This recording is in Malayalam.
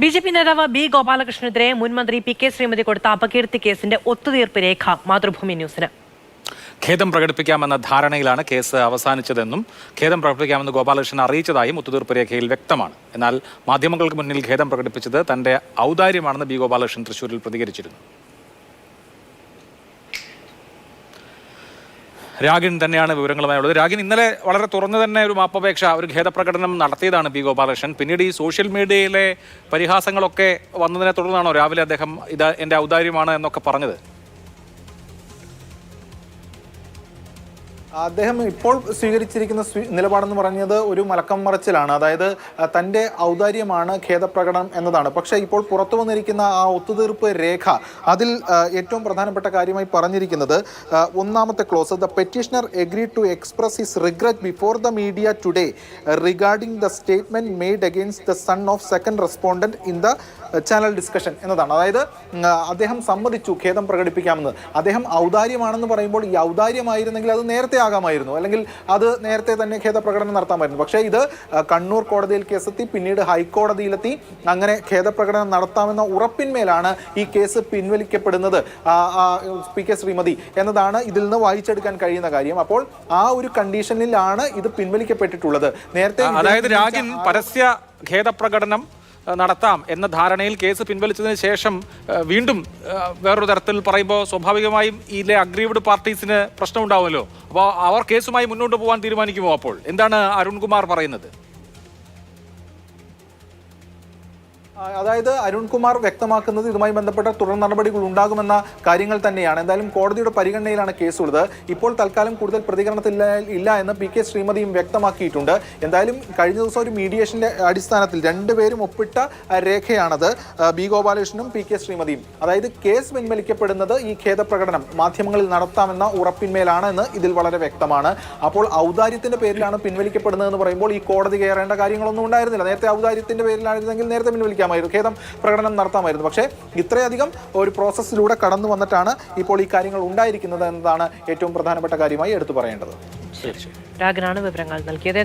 ബി ജെ പി നേതാവ് ബി ഗോപാലകൃഷ്ണനെതിരെ മുൻ മന്ത്രി പി കെ ശ്രീമതി കൊടുത്ത അപകീർത്തി കേസിന്റെ ഒത്തുതീർപ്പ് രേഖ മാതൃഭൂമി ന്യൂസിന്. ഖേദം പ്രകടിപ്പിക്കാമെന്ന ധാരണയിലാണ് കേസ് അവസാനിച്ചതെന്നും ഖേദം പ്രകടിപ്പിക്കാമെന്ന് ഗോപാലകൃഷ്ണൻ അറിയിച്ചതായും ഒത്തുതീർപ്പ് രേഖയിൽ വ്യക്തമാണ്. എന്നാൽ മാധ്യമങ്ങൾക്ക് മുന്നിൽ ഖേദം പ്രകടിപ്പിച്ചത് തന്റെ ഔദാര്യമാണെന്ന് ബി ഗോപാലകൃഷ്ണൻ തൃശൂരിൽ പ്രതികരിച്ചിരുന്നു. രാഗിൻ തന്നെയാണ് വിവരങ്ങളുമായി ഉള്ളത് രാഗിൻ ഇന്നലെ വളരെ തുറന്നു തന്നെ ഒരു മാപ്പപേക്ഷ ഒരു ഖേദപ്രകടനം നടത്തിയതാണ് ബി ഗോപാലകൃഷ്ണൻ. പിന്നീട് ഈ സോഷ്യൽ മീഡിയയിലെ പരിഹാസങ്ങളൊക്കെ വന്നതിനെ തുടർന്നാണോ രാവിലെ അദ്ദേഹം ഇത് എന്റെ ഔദാര്യമാണ് എന്നൊക്കെ പറഞ്ഞത്? അദ്ദേഹം ഇപ്പോൾ സ്വീകരിച്ചിരിക്കുന്ന സ്വീ- നിലപാടെന്ന് പറഞ്ഞത് ഒരു മലക്കം മറച്ചിലാണ്. അതായത് തന്റെ ഔദാര്യമാണ് ഖേദപ്രകടനം എന്നതാണ്. പക്ഷേ ഇപ്പോൾ പുറത്തു വന്നിരിക്കുന്ന ആ ഒത്തുതീർപ്പ് രേഖ അതിൽ ഏറ്റവും പ്രധാനപ്പെട്ട കാര്യമായി പറഞ്ഞിരിക്കുന്നത് ഒന്നാമത്തെ clause. The petitioner agree to express his regret before the media today regarding the statement made against the son of second respondent in the channel discussion എന്നതാണ്. അതായത് അദ്ദേഹം സമ്മതിച്ചു ഖേദം പ്രകടിപ്പിക്കാമെന്ന്. അദ്ദേഹം ഔദാര്യമാണെന്ന് പറയുമ്പോൾ ഈ ഔദാര്യമായിരുന്നെങ്കിൽ അത് നേരത്തെ ആകാമായിരുന്നു. അല്ലെങ്കിൽ അത് നേരത്തെ തന്നെ ഖേദപ്രകടനം നടത്താമായിരുന്നു. പക്ഷേ ഇത് കണ്ണൂർ കോടതിയിൽ കേസെത്തി പിന്നീട് ഹൈക്കോടതിയിലെത്തി അങ്ങനെ ഖേദപ്രകടനം നടത്താമെന്ന ഉറപ്പിന്മേലാണ് ഈ കേസ് പിൻവലിക്കപ്പെടുന്നത് പി കെ ശ്രീമതി എന്നതാണ് ഇതിൽ നിന്ന് വായിച്ചെടുക്കാൻ കഴിയുന്ന കാര്യം. അപ്പോൾ ആ ഒരു കണ്ടീഷനിലാണ് ഇത് പിൻവലിക്കപ്പെട്ടിട്ടുള്ളത്. നേരത്തെ അതായത് രാജൻ പരസ്യ ഖേദപ്രകടനം നടത്താം എന്ന ധാരണയിൽ കേസ് പിൻവലിച്ചതിന് ശേഷം വീണ്ടും വേറൊരു തരത്തിൽ പറയുമ്പോൾ സ്വാഭാവികമായും ഇതിലെ അഗ്രീവ്ഡ് പാർട്ടീസിന് പ്രശ്നമുണ്ടാവുമല്ലോ. അപ്പോൾ അവർ കേസുമായി മുന്നോട്ട് പോകാൻ തീരുമാനിക്കുമോ അപ്പോൾ? എന്താണ് അരുൺകുമാർ പറയുന്നത്? അതായത് അരുൺകുമാർ വ്യക്തമാക്കുന്നത് ഇതുമായി ബന്ധപ്പെട്ട തുടർ നടപടികൾ ഉണ്ടാകുമെന്ന കാര്യങ്ങൾ തന്നെയാണ്. എന്തായാലും കോടതിയുടെ പരിഗണനയിലാണ് കേസുള്ളത്. ഇപ്പോൾ തൽക്കാലം കൂടുതൽ പ്രതികരണത്തില്ല ഇല്ല എന്ന് പി കെ ശ്രീമതിയും വ്യക്തമാക്കിയിട്ടുണ്ട്. എന്തായാലും കഴിഞ്ഞ ദിവസം ഒരു മീഡിയേഷന്റെ അടിസ്ഥാനത്തിൽ രണ്ടുപേരും ഒപ്പിട്ട രേഖയാണത്. ബി ഗോപാലകൃഷ്ണനും പി കെ ശ്രീമതിയും. അതായത് കേസ് പിൻവലിക്കപ്പെടുന്നത് ഈ ഖേദപ്രകടനം മാധ്യമങ്ങളിൽ നടത്താമെന്ന ഉറപ്പിന്മേലാണ് എന്ന് ഇതിൽ വളരെ വ്യക്തമാണ്. അപ്പോൾ ഔദാര്യത്തിന്റെ പേരിലാണ് പിൻവലിക്കപ്പെടുന്നത് എന്ന് പറയുമ്പോൾ ഈ കോടതി കയറേണ്ട കാര്യങ്ങളൊന്നും ഉണ്ടായിരുന്നില്ല. നേരത്തെ ഔദാര്യത്തിന്റെ പേരിലായിരുന്നെങ്കിൽ നേരത്തെ പിൻവലിക്കാമായിരുന്നു ഖേദം പ്രകടനം നടത്താമായിരുന്നു. പക്ഷേ ഇത്രയധികം ഒരു പ്രോസസ്സിലൂടെ കടന്നു വന്നിട്ടാണ് ഇപ്പോൾ ഈ കാര്യങ്ങൾ ഉണ്ടായിരിക്കുന്നത് എന്നതാണ് ഏറ്റവും പ്രധാനപ്പെട്ട കാര്യമായി എടുത്തു പറയേണ്ടത്. രാഗനാണ് വിവരങ്ങൾ നൽകിയത്.